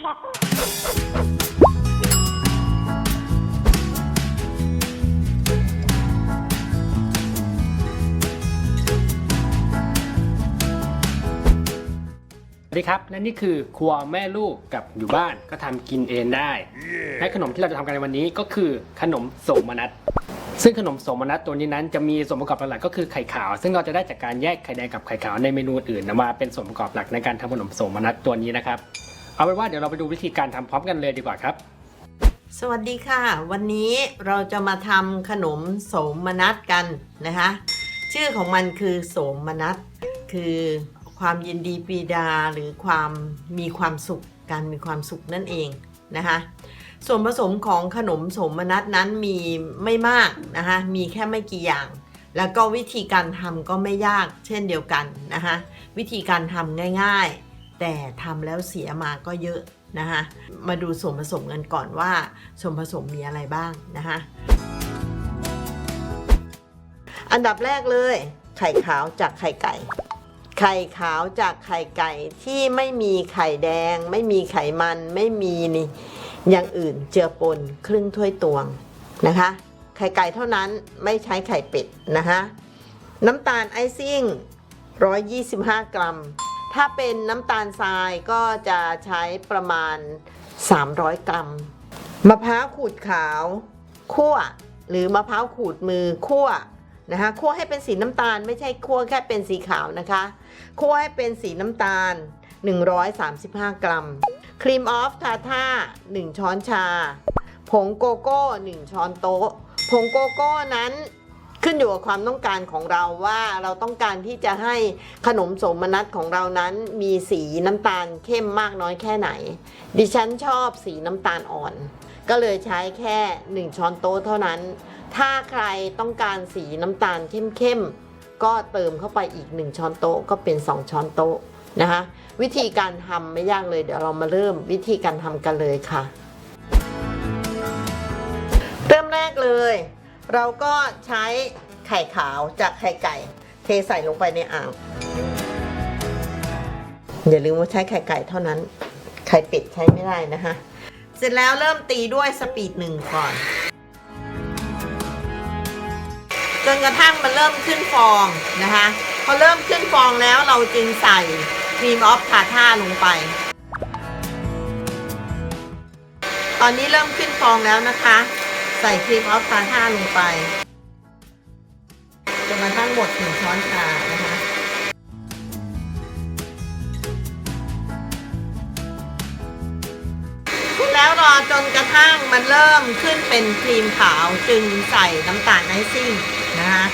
สวัสดีครับและนี่คือครัวแม่ลูกกับอยู่บ้านก็ทำกินเองได้ และขนมที่เราจะทำกันในวันนี้ก็คือขนมโสมนัสซึ่งขนมโสมนัสตัวนี้นั้นจะมีส่วนประกอบหลักๆก็คือไข่ขาว ซึ่งเราจะได้จากการแยกไข่แดงกับไข่ขาวในเมนูอื่นๆมาเป็นส่วนประกอบหลักในการทำขนมโสมนัสตัวนี้นะครับ เอาเป็นว่าเดี๋ยวเราไปดูวิธีการทำพร้อมกันเลยดีกว่าครับ สวัสดีค่ะ วันนี้เราจะมาทำขนมโสมนัสกันนะคะ ชื่อของมันคือโสมนัสคือความยินดีปีดาหรือความมีความสุขการมีความสุขนั่นเองนะคะส่วนผสมของขนมโสมนัสนั้นมีไม่มากนะคะมีแค่ไม่กี่อย่าง แล้วก็วิธีการทำก็ไม่ยากเช่นเดียวกันนะคะวิธีการทำง่ายๆ แต่ทำแล้วเสียมาก็เยอะนะคะมาดูส่วนผสมกันก่อนว่าส่วนผสมมีอะไรบ้างนะคะอันดับแรกเลย ไข่ขาวจากไข่ไก่ ไข่ขาวจากไข่ไก่ที่ไม่มีไข่แดง ไม่มีไขมันไม่มีนี่อย่างอื่นเจือปนครึ่งถ้วยตวงนะคะ ไข่ไก่เท่านั้นไม่ใช้ไข่เป็ดนะคะน้ำตาลไอซิ่ง 125 กรัม ถ้าเป็นน้ำตาลทรายก็จะใช้ประมาณ 300 กรัม มะพร้าวขูดขาวคั่วหรือมะพร้าวขูดมือคั่วนะคะคั่วให้เป็นสีน้ำตาลไม่ใช่คั่วแค่เป็นสีขาวนะคะคั่วให้เป็นสีน้ำตาล 135 กรัม ครีมออฟทาท่า1ช้อนชา ผงโกโก้ 1 ช้อนโต๊ะ ผงโกโก้นั้น ขึ้นอยู่กับความต้องการของเราว่าเราต้องการที่จะให้ขนมสมนัตของเรานั้นมีสีน้ำตาลเข้มมากน้อยแค่ไหน ดิฉันชอบสีน้ำตาลอ่อน ก็เลยใช้แค่ 1 ช้อนโต๊ะเท่านั้น ถ้าใครต้องการสีน้ำตาลเข้มๆก็เติมเข้าไปอีก 1 ช้อนโต๊ะก็เป็น 2 ช้อนโต๊ะนะคะวิธีการทำไม่ยากเลยเดี๋ยวเรามาเริ่มวิธีการทำกันเลยค่ะ เริ่มแรกเลย เราก็ใช้ไข่ขาวจากไข่ไก่ เทใส่ลงไปในอ่าง อย่าลืมว่าใช้ไข่ไก่เท่านั้น ไข่เป็ดใช้ไม่ได้นะคะเสร็จแล้วเริ่มตีด้วยสปีดหนึ่งก่อน จนกระทั่งมันเริ่มขึ้นฟองนะคะพอเริ่มขึ้นฟองแล้วเราจึงใส่ครีมออฟทาท่าลงไป ตอนนี้เริ่มขึ้นฟองแล้วนะคะ ใส่ครีมออฟทาท่าลงไปจนกระทั่งหมดหนึ่งช้อนชานะคะแล้วรอจนกระทั่งมันเริ่มขึ้นเป็นครีมขาวจึงใส่น้ำตาลไอซิ่งนะคะ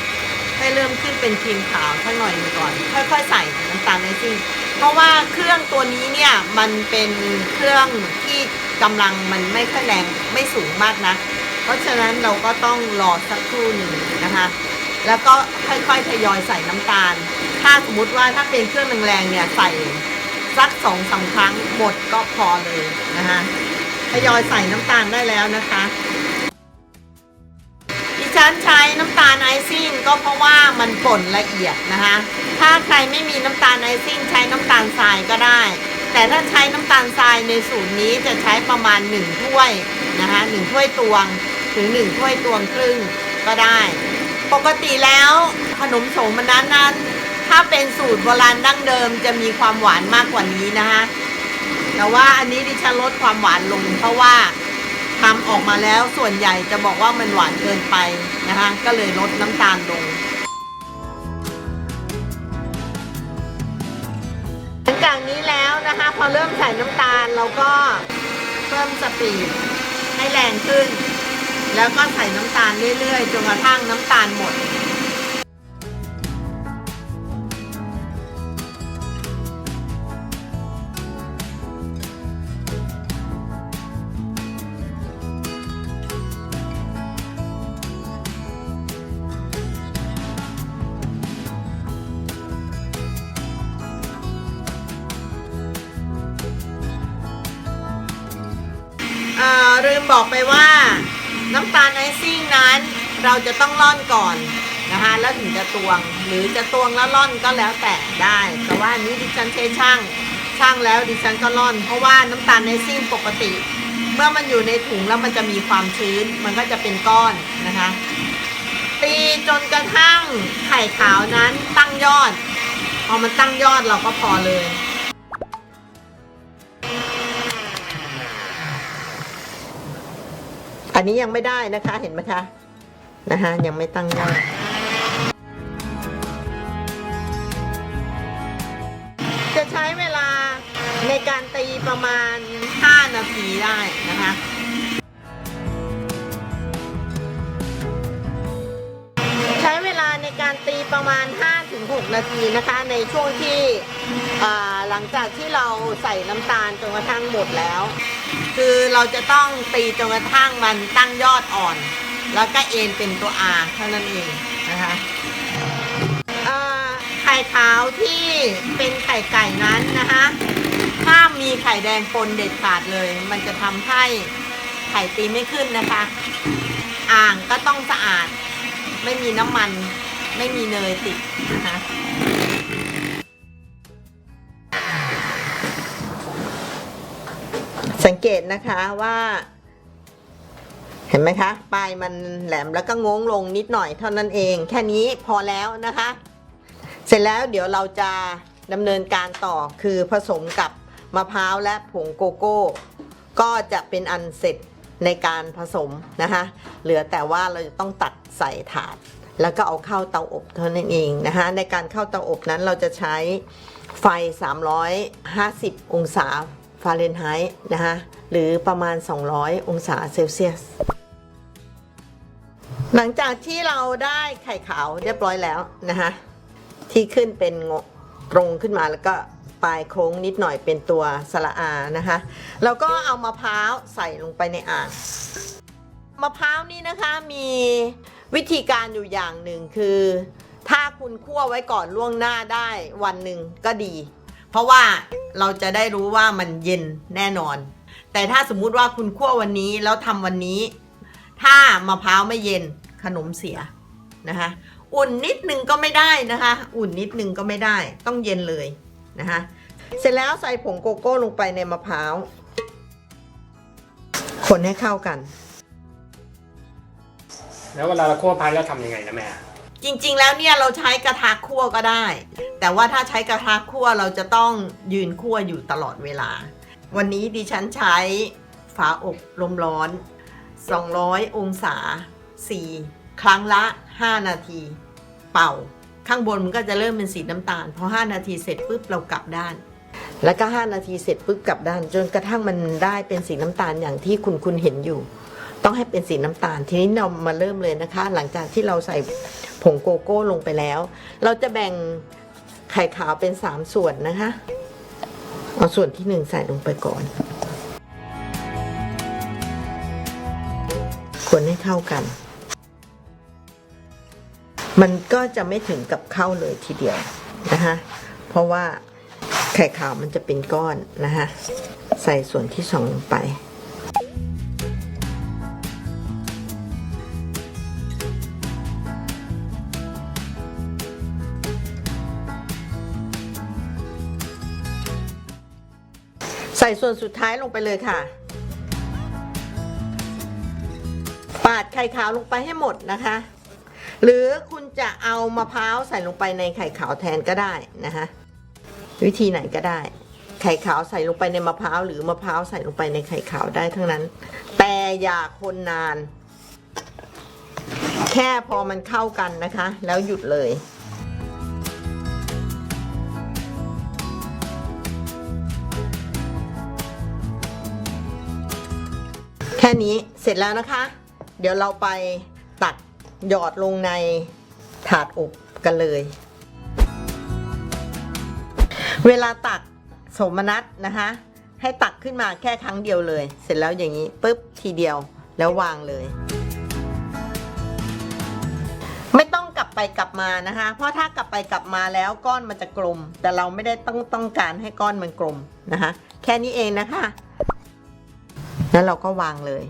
ให้เริ่มขึ้นเป็นครีมขาวสักหน่อยนึงก่อน ค่อยๆ ใส่น้ำตาลไอซิ่งเพราะว่าเครื่องตัวนี้เนี่ยมันเป็นเครื่องที่กำลังมันไม่ค่อยแรงไม่สูงมากนะ เพราะฉะนั้นเราก็ต้องรอสักครู่หนึ่งนะคะ แล้วก็ค่อยๆทยอยใส่น้ำตาล ถ้าสมมติว่าถ้าเป็นเครื่องแรงๆเนี่ยใส่สักสองสามครั้งหมดก็พอเลยนะคะทยอยใส่น้ำตาลได้แล้วนะคะดิฉันใช้น้ำตาลไอซิ่งก็เพราะว่ามันป่นละเอียดนะคะ ถ้าใครไม่มีน้ำตาลไอซิ่งใช้น้ำตาลทรายก็ได้ แต่ถ้าใช้น้ำตาลทรายในสูตรนี้จะใช้ประมาณ1ถ้วยนะคะหนึ่งถ้วยตวง ถึง1ถ้วยตวงครึ่งก็ได้ ปกติแล้วขนมโสมนัสนั้น ถ้าเป็นสูตรโบราณดั้งเดิมจะมีความหวานมากกว่านี้นะคะแต่ว่าอันนี้ดิฉันลดความหวานลง เพราะว่าทำออกมาแล้วส่วนใหญ่จะบอกว่ามันหวานเกินไปนะคะก็เลยลดน้ำตาลลงหลังจากนี้แล้วนะคะพอเริ่มใส่น้ำตาลเราก็เพิ่มสปีดให้แรงขึ้น แล้วก็ใส่น้ำตาลเรื่อยๆจนกระทั่งน้ำตาลหมดเอ่อลืมบอกไปว่า น้ำตาลไอซิ่งนั้น เราจะต้องร่อนก่อนนะคะแล้วถึงจะตวงหรือจะตวงแล้วร่อนก็แล้วแต่ได้ แต่ว่าอันนี้ดิฉันใช้ช่างช่างแล้วดิฉันก็ร่อน เพราะว่าน้ำตาลในซิ่งปกติ เมื่อมันอยู่ในถุงแล้วมันจะมีความชื้น มันก็จะเป็นก้อนนะคะ ตีจนกระทั่งไข่ขาวนั้นตั้งยอดพอมันตั้งยอดเราก็พอเลย นนี้ยังไม่ได้นะคะเห็นไหมคะนะคะยังไม่ตั้งยอดจะใช้เวลาในการตีประมาณ 5 นาทีได้นะคะใช้เวลาในการตีประมาณ 5-6 นาทีนะคะ ในช่วงที่หลังจากที่เราใส่น้ำตาลจนกระทั่งหมดแล้ว คือเราจะต้องตีจนกระทั่งมันตั้งยอดอ่อน แล้วก็เอ็นเป็นตัว R เท่านั้นเองนะคะไข่ขาวที่เป็นไข่ไก่นั้นนะคะห้ามมีไข่แดงปนเด็ดขาดเลย มันจะทำให้ไข่ตีไม่ขึ้นนะคะ อ่างก็ต้องสะอาด ไม่มีน้ำมัน ไม่มีเนยติดนะคะ สังเกตนะคะว่า เห็นไหมคะ ปลายมันแหลมแล้วก็งงลงนิดหน่อยเท่านั้นเอง แค่นี้พอแล้วนะคะ เสร็จแล้วเดี๋ยวเราจะดำเนินการต่อคือผสมกับมะพร้าวและผงโกโก้ ก็จะเป็นอันเสร็จในการผสมนะคะเหลือแต่ว่าเราจะต้องตัดใส่ถาด แล้วก็เอาเข้าเตาอบเท่านั้นเองนะคะในการเข้าเตาอบนั้นเราจะใช้ไฟ 350 องศา ฟาเรนไฮต์นะคะหรือประมาณ 200 องศาเซลเซียส หลังจากที่เราได้ไข่ขาวเรียบร้อยแล้วนะคะที่ขึ้นเป็นงตรงขึ้นมาแล้วก็ปลายโค้งนิดหน่อยเป็นตัวสระอานะคะแล้วก็เอามะพร้าวใส่ลงไปในอ่างมะพร้าวนี่นะคะมีวิธีการอยู่อย่างหนึ่งคือ ถ้าคุณคั่วไว้ก่อนล่วงหน้าได้วันหนึ่งก็ดี ราะว่าเราจะได้รู้ว่ามันเย็นแน่นอน แต่ถ้าสมมุติว่าคุณคั่ววันนี้แล้วทำวันนี้ ถ้ามะพร้าวไม่เย็นขนมเสียนะคะอุ่นนิดนึงก็ไม่ได้นะคะ อุ่นนิดนึงก็ไม่ได้ต้องเย็นเลยนะคะเสร็จแล้วใส่ผงโกโก้ลงไปในมะพร้าวคนให้เข้ากัน แล้วเวลาเราคั่วพายเราทำยังไงนะแม่ จริงๆ แล้วเนี่ยเราใช้กระทะคั่วก็ได้ แต่ว่าถ้าใช้กระทะคั่วเราจะต้องยืนคั่วอยู่ตลอดเวลา วันนี้ดิฉันใช้ฝาอบลมร้อน 200 องศา 4 ครั้งละ 5 นาที เป่า ข้างบนมันก็จะเริ่มเป็นสีน้ำตาล พอ 5 นาทีเสร็จปุ๊บเรากลับด้าน แล้วก็ 5 นาทีเสร็จปุ๊บกลับด้าน จนกระทั่งมันได้เป็นสีน้ำตาลอย่างที่คุณคุณเห็นอยู่ ต้องให้เป็นสีน้ำตาล ทีนี้เรามาเริ่มเลยนะคะ หลังจากที่เราใส่ผงโกโก้ลงไปแล้ว เราจะแบ่งไข่ขาวเป็น 3 ส่วนนะคะเอาส่วนที่ 1 ใส่ลงไปก่อน คนให้เข้ากัน มันก็จะไม่ถึงกับเข้าเลยทีเดียวนะคะเพราะว่าไข่ขาวมันจะเป็นก้อนนะคะใส่ส่วนที่สองลงไป ส่วนสุดท้ายลงไปเลยค่ะ ปาดไข่ขาวลงไปให้หมดนะคะ หรือคุณจะเอามะพร้าวใส่ลงไปในไข่ขาวแทนก็ได้นะคะ วิธีไหนก็ได้ ไข่ขาวใส่ลงไปในมะพร้าวหรือมะพร้าวใส่ลงไปในไข่ขาวได้ทั้งนั้น แต่อย่าคนนาน แค่พอมันเข้ากันนะคะ แล้วหยุดเลย แค่นี้เสร็จแล้วนะคะ เดี๋ยวเราไปตักหยอดลงในถาดอบกันเลย เวลาตักสมนัตนะคะ ให้ตักขึ้นมาแค่ครั้งเดียวเลย เสร็จแล้วอย่างนี้ปุ๊บทีเดียวแล้ววางเลย ไม่ต้องกลับไปกลับมานะคะ เพราะถ้ากลับไปกลับมาแล้วก้อนมันจะกลม แต่เราไม่ได้ต้องต้องการให้ก้อนมันกลมนะคะ แค่นี้เองนะคะ แล้วเราก็วางเลย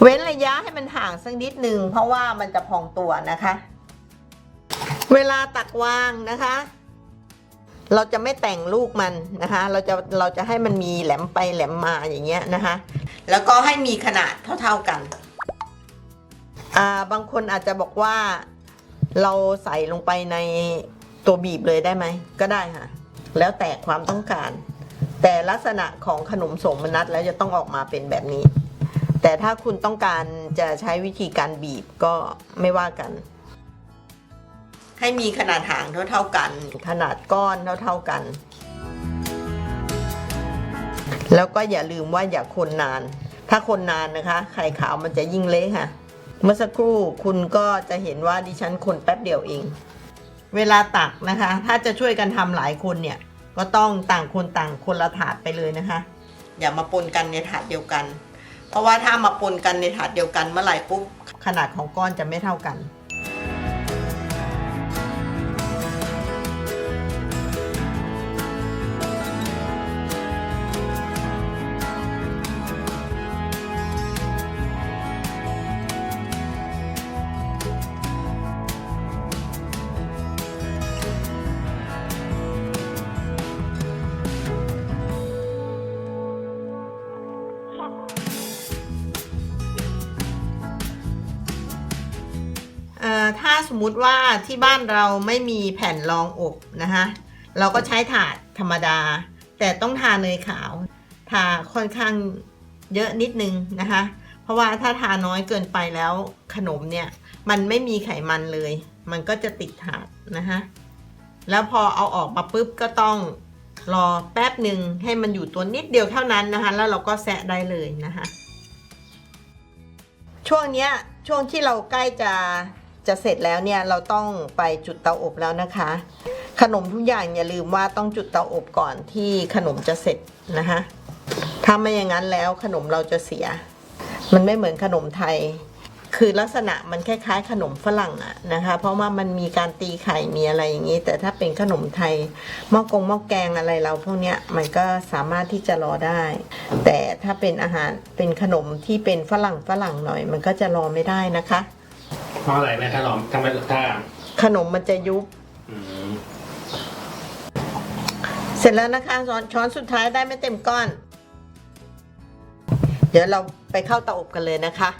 เว้นระยะให้มันห่างสักนิดหนึ่งเพราะว่ามันจะพองตัวนะคะ เวลาตักวางนะคะ เราจะไม่แต่งลูกมันนะคะ เราจะเราจะให้มันมีแหลมไปแหลมมาอย่างเงี้ยนะคะ แล้วก็ให้มีขนาดเท่า ๆกันอ่าบางคนอาจจะบอกว่าเราใส่ลงไปในตัวบีบเลยได้ไหม ก็ได้ค่ะ แล้วแต่ความต้องการ แต่ลักษณะของขนมสมนัตแล้วจะต้องออกมาเป็นแบบนี้ แต่ถ้าคุณต้องการจะใช้วิธีการบีบก็ไม่ว่ากัน ให้มีขนาดหางเท่าๆกัน ขนาดก้อนเท่าๆกัน แล้วก็อย่าลืมว่าอย่าคนนาน ถ้าคนนานนะคะ ไข่ขาวมันจะยิ่งเละค่ะ เมื่อสักครู่คุณก็จะเห็นว่าดิฉันคนแป๊บเดียวเอง เวลาตักนะคะ ถ้าจะช่วยกันทำหลายคนเนี่ย ก็ต้องต่างคนต่างคนละถาดไปเลยนะคะ อย่ามาปนกันในถาดเดียวกัน เพราะว่าถ้ามาปนกันในถาดเดียวกันเมื่อไหร่ปุ๊บขนาดของก้อนจะไม่เท่ากัน สมมุติว่าที่บ้านเราไม่มีแผ่นรองอบนะคะเราก็ใช้ถาดธรรมดา แต่ต้องทาเนยขาว ทาค่อนข้างเยอะนิดนึงนะคะ เพราะว่าถ้าทาน้อยเกินไปแล้วขนมเนี่ย มันไม่มีไขมันเลย มันก็จะติดถาดนะคะแล้วพอเอาออกมาปุ๊บก็ต้องรอแป๊บหนึ่งให้มันอยู่ตัวนิดเดียวเท่านั้นนะคะ แล้วเราก็แซะได้เลยนะคะ ช่วงเนี้ยช่วงที่เราใกล้จะ จะเสร็จแล้วเนี่ยเราต้องไปจุดเตาอบแล้วนะคะ ขนมทุกอย่างอย่าลืมว่าต้องจุดเตาอบก่อนที่ขนมจะเสร็จนะคะ ถ้าไม่อย่างนั้นแล้วขนมเราจะเสีย มันไม่เหมือนขนมไทย คือลักษณะมันคล้ายๆ ขนมฝรั่งอะนะคะ เพราะว่ามันมีการตีไข่มีอะไรอย่างนี้ แต่ถ้าเป็นขนมไทยหม้อกงหม้อแกงอะไรเราพวกเนี้ยมันก็สามารถที่จะรอได้ แต่ถ้าเป็นอาหารเป็นขนมที่เป็นฝรั่งฝรั่งหน่อย มันก็จะรอไม่ได้นะคะ เพราะอะไรแม่ถ้าลองทำไมถ้าขนมมันจะยุบ อืมเสร็จแล้วนะคะช้อนช้อนสุดท้ายได้ไม่เต็มก้อน เดี๋ยวเราไปเข้าเตาอบกันเลยนะคะ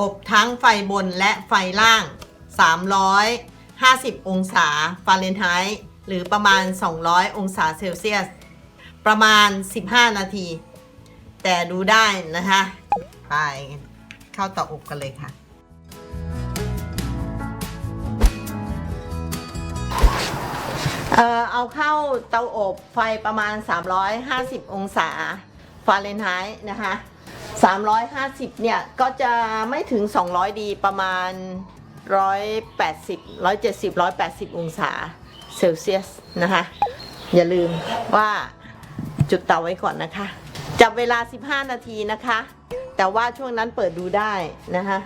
อบทั้งไฟบนและไฟล่าง 350 องศาฟาเรนไฮต์หรือประมาณ 200 องศาเซลเซียส ประมาณ 15 นาที แต่ดูได้นะคะ ไปเข้าเตาอบกันเลยค่ะ เอ่อเอาเข้าเตาอบไฟประมาณ 350 องศาฟาเรนไฮต์นะคะ350 เนี่ย ก็จะไม่ถึง 200 ดีประมาณ 180 170 180 องศาเซลเซียสนะคะ อย่าลืมว่าจุดเตาไว้ก่อนนะคะ จับเวลา 15 นาทีนะคะ แต่ว่าช่วงนั้นเปิดดูได้นะคะ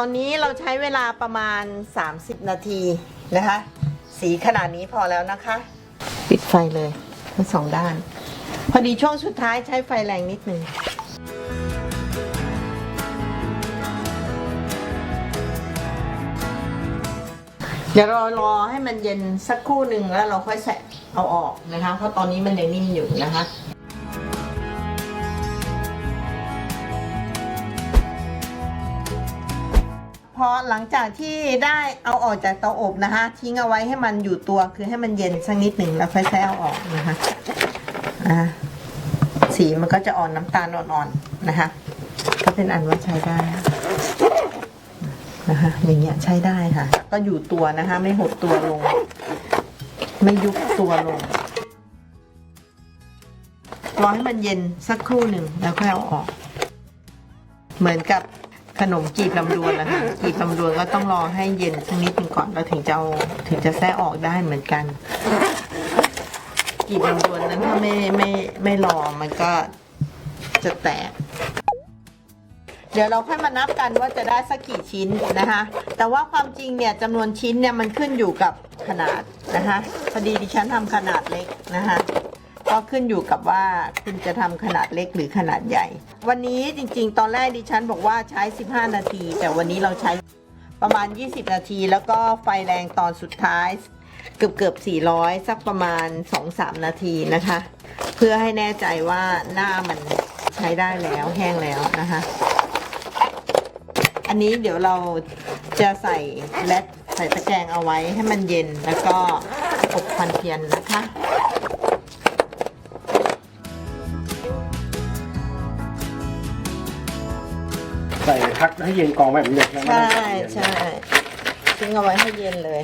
ตอนนี้เราใช้เวลาประมาณ 30 นาทีนะคะ สีขนาดนี้พอแล้วนะคะ ปิดไฟเลยทั้งสองด้าน พอดีช่วงสุดท้ายใช้ไฟแรงนิดนึงเดี๋ยวรารอให้มันเย็นสักครู่หนึ่งแล้วเราค่อยแสะเอาออกนะคะ เพราะตอนนี้มันยังนิ่มอยู่นะคะ พอหลังจากที่ได้เอาออกจากเตาอบนะคะ ทิ้งเอาไว้ให้มันอยู่ตัวคือให้มันเย็นสักนิดหนึ่งแล้วค่อยแซะเอาออกนะคะอ่าสีมันก็จะอ่อนน้ำตาลอ่อนๆนะคะ ก็เป็นอันว่าใช้ได้นะคะอย่างเงี้ยใช้ได้ค่ะ ก็อยู่ตัวนะคะ ไม่หดตัวลง ไม่ยุบตัวลงรอให้มันเย็นสักครู่หนึ่งแล้วค่อยเอาออก เหมือนกับ ขนมจีบลำดวนนะคะจีบลำดวนก็ต้องรอให้เย็นสักนิดหนึงก่อนแล้วถึงจะเอาถึงจะแทะออกได้เหมือนกันจีบลำดวนนั้นถ้าไม่ไม่ไม่รอมันก็จะแตก เดี๋ยวเราค่อยมานับกันว่าจะได้สักกี่ชิ้นนะคะ แต่ว่าความจริงเนี่ยจำนวนชิ้นเนี่ยมันขึ้นอยู่กับขนาดนะคะพอดีดิฉันทำขนาดเล็กนะคะ ก็ขึ้นอยู่กับว่าคุณจะทำขนาดเล็กหรือขนาดใหญ่ วันนี้จริงๆ ตอนแรกดิฉันบอกว่าใช้ 15 นาที แต่วันนี้เราใช้ประมาณ 20 นาที แล้วก็ไฟแรงตอนสุดท้าย เกือบเกือบ400 สักประมาณ 2-3 นาทีนะคะ เพื่อให้แน่ใจว่าหน้ามันใช้ได้แล้วแห้งแล้วนะคะ อันนี้เดี๋ยวเราจะใส่แรดใส่ตะแกรงเอาไว้ให้มันเย็นแล้วก็อบควันเทียนนะคะ ใส่พักให้เย็นกองไว้แบบนี้เลยใช่ใช่ทิ้งเอาไว้ให้เย็นเลย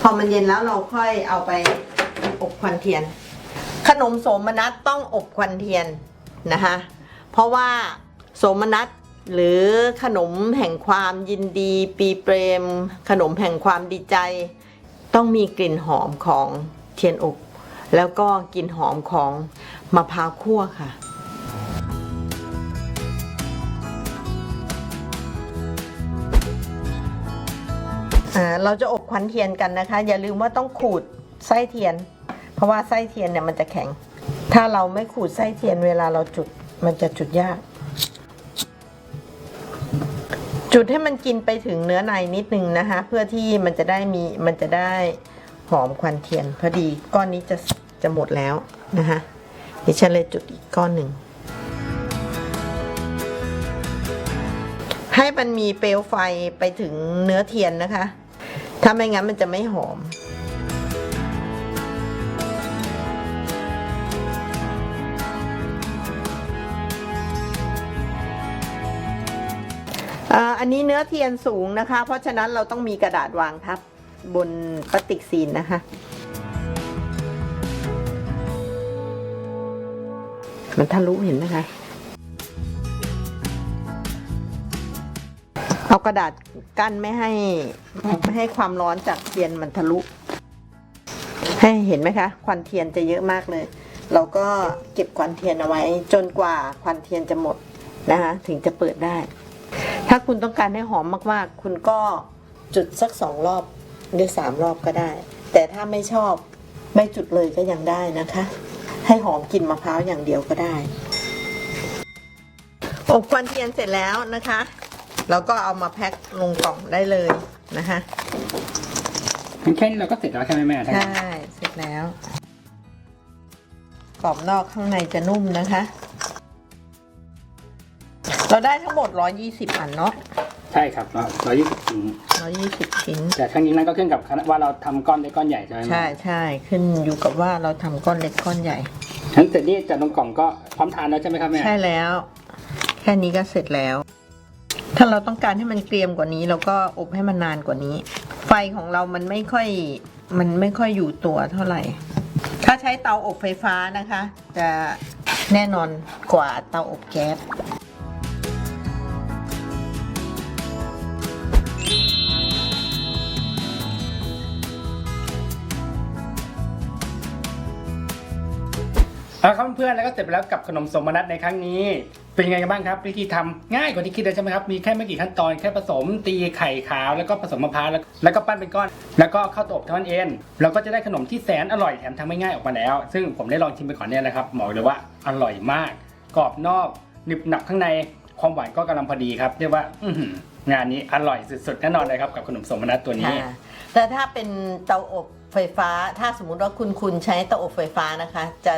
พอมันเย็นแล้วเราค่อยเอาไปอบควันเทียน ขนมโสมนัสต้องอบควันเทียนนะคะเพราะว่าโสมนัสหรือขนมแห่งความยินดี ปีเปรม ขนมแห่งความดีใจ ต้องมีกลิ่นหอมของเทียนอบ แล้วก็กลิ่นหอมของมะพร้าวคั่วค่ะ อ่าเราจะอบควันเทียนกันนะคะ อย่าลืมว่าต้องขูดไส้เทียน เพราะว่าไส้เทียนเนี่ยมันจะแข็ง ถ้าเราไม่ขูดไส้เทียนเวลาเราจุดมันจะจุดยาก จุดให้มันกินไปถึงเนื้อในนิดนึงนะคะ เพื่อที่มันจะได้มีมันจะได้หอมควันเทียน พอดีก้อนนี้จะจะหมดแล้วนะคะดิฉันเลยจุดอีกก้อนหนึ่งให้มันมีเปลวไฟไปถึงเนื้อเทียนนะคะ ถ้าไม่งั้นมันจะไม่หอม อันนี้เนื้อเทียนสูงนะคะ เพราะฉะนั้นเราต้องมีกระดาษวางทับบนพลาสติกซีนนะคะ มันทะลุเห็นไหมคะ เอากระดาษกั้นไม่ให้ไม่ให้ความร้อนจากเทียนมันทะลุ ให้เห็นไหมคะ ควันเทียนจะเยอะมากเลย เราก็เก็บควันเทียนเอาไว้ จนกว่าควันเทียนจะหมดนะคะถึงจะเปิดได้ ถ้าคุณต้องการให้หอมมากๆ คุณก็จุดสักสองรอบหรือสามรอบก็ได้ แต่ถ้าไม่ชอบไม่จุดเลยก็ยังได้นะคะ ให้หอมกลิ่นมะพร้าวอย่างเดียวก็ได้อบควันเทียนเสร็จแล้วนะคะ เราก็เอามาแพ็คลงกล่องได้เลยนะคะแค่นี้เราก็เสร็จแล้วใช่ไหมแม่ใช่เสร็จแล้วกรอบนอกข้างในจะนุ่มนะคะ เราได้ทั้งหมด 120 อันเนาะใช่ครับร้อยยี่สิบชิ้น120ชิ้น แต่ทั้งนี้นั่นก็ขึ้นกับว่าเราทำก้อนเล็กก้อนใหญ่ใช่ไหมแม่ใช่ใช่ขึ้นอยู่กับว่าเราทำก้อนเล็กก้อนใหญ่ ทั้งเสร็จนี่จากตรงกล่องก็พร้อมทานแล้วใช่ไหมครับแม่ใช่แล้ว แค่นี้ก็เสร็จแล้ว ถ้าเราต้องการให้มันเกรียมกว่านี้เราก็อบให้มันนานกว่านี้ ไฟของเรามันไม่ค่อยมันไม่ค่อยอยู่ตัวเท่าไหร่ ถ้าใช้เตาอบไฟฟ้านะคะ จะแน่นอนกว่าเตาอบแก๊ส เอาครับเพื่อนๆแล้วก็เสร็จไปแล้วกับขนมสมนัตในครั้งนี้ เป็นยังไงกันบ้างครับวิธีทำง่ายกว่าที่คิดเลยใช่ไหมครับมีแค่ไม่กี่ขั้นตอนแค่ผสมตีไข่ขาวแล้วก็ผสมมะพร้าวแล้วแล้วก็ปั้นเป็นก้อน แล้วก็เข้าตัวอบเท่านั้นเองเราก็จะได้ขนมที่แสนอร่อยแถมทำไม่ง่ายออกมาแล้ว ซึ่งผมได้ลองชิมไปก่อนเนี่ยนะครับบอกเลยว่าอร่อยมาก กรอบนอกหนึบหนับข้างในความหวานก็กำลังพอดีครับเรียกว่าอืงานนี้อร่อยสุดๆแน่นอนเลยครับกับขนมสมนัตตัวนี้ แต่ถ้าเป็นเตาอบไฟฟ้า ถ้าสมมุติว่าคุณคุณใช้เตาอบไฟฟ้านะคะ จะ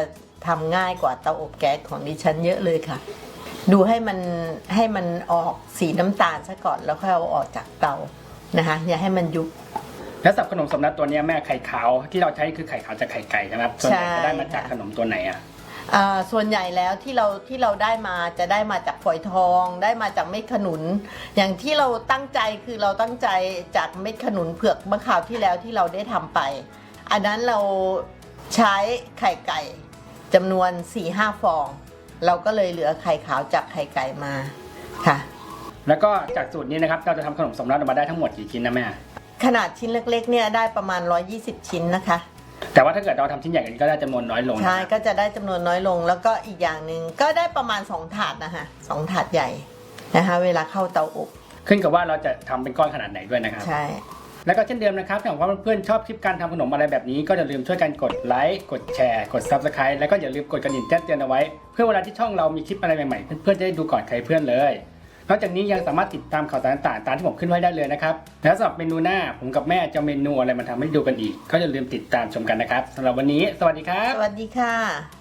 ทำง่ายกว่าเตาอบแก๊สของดิฉันเยอะเลยค่ะ ดูให้มันให้มันออกสีน้ำตาลซะก่อนแล้วค่อยเอาออกจากเตานะคะอย่าให้มันยุบ แล้วสำหรับขนมสมนัตตัวเนี้ยแม่ไข่ขาวที่เราใช้คือไข่ขาวจากไข่ไก่ใช่ไหมครับส่วนใหญ่จะได้มาจากใช่ค่ะขนมตัวไหนอะ อ่าส่วนใหญ่แล้วที่เราที่เราได้มาจะได้มาจากฝอยทอง ได้มาจากเม็ดขนุน อย่างที่เราตั้งใจคือเราตั้งใจจากเม็ดขนุนเผือกเมื่อคราวที่แล้วที่เราได้ทำไป อันนั้นเราใช้ไข่ไก่ จำนวน4-5หฟอง เราก็เลยเหลือไข่ขาวจากไข่ไก่มาค่ะ แล้วก็จากสูตรนี้นะครับเราจะทำขนมสมนัตออกมาได้ทั้งหมดกี่ชิ้นนะแม่ ขนาดชิ้นเล็กๆเนี่ยได้ประมาณ 120 ชิ้นนะคะ แต่ว่าถ้าเกิดเราทำชิ้นใหญ่กว่านี้ก็ได้จำนวนน้อยลงใช่ก็จะได้จำนวนน้อยลงแล้วก็อีกอย่างหนึ่งก็ได้ประมาณ 2 ถาดนะคะสองถาดใหญ่นะคะ เวลาเข้าเตาอบ ขึ้นกับว่าเราจะทำเป็นก้อนขนาดไหนด้วยนะครับ ใช่ แล้วก็เช่นเดิมนะครับถ้าหากว่าเพื่อนๆชอบคลิปการทำขนมอะไรแบบนี้ ก็อย่าลืมช่วยกันกดไลค์กดแชร์กด Subscribe แล้วก็อย่าลืมกดกระดิ่งแจ้งเตือนเอาไว้ เพื่อเวลาที่ช่องเรามีคลิปอะไรใหม่ๆเพื่อนๆจะได้ดูก่อนใครเพื่อนเลยนอกจากนี้ยังสามารถติดตามข่าวสารต่างๆตามที่ผมขึ้นไว้ได้เลยนะครับ แล้วสำหรับเมนูหน้าผมกับแม่จะเอาเมนูอะไรมาทำให้ดูกันอีก ก็อย่าลืมติดตามชมกันนะครับสำหรับวันนี้ สวัสดีครับ สวัสดีค่ะ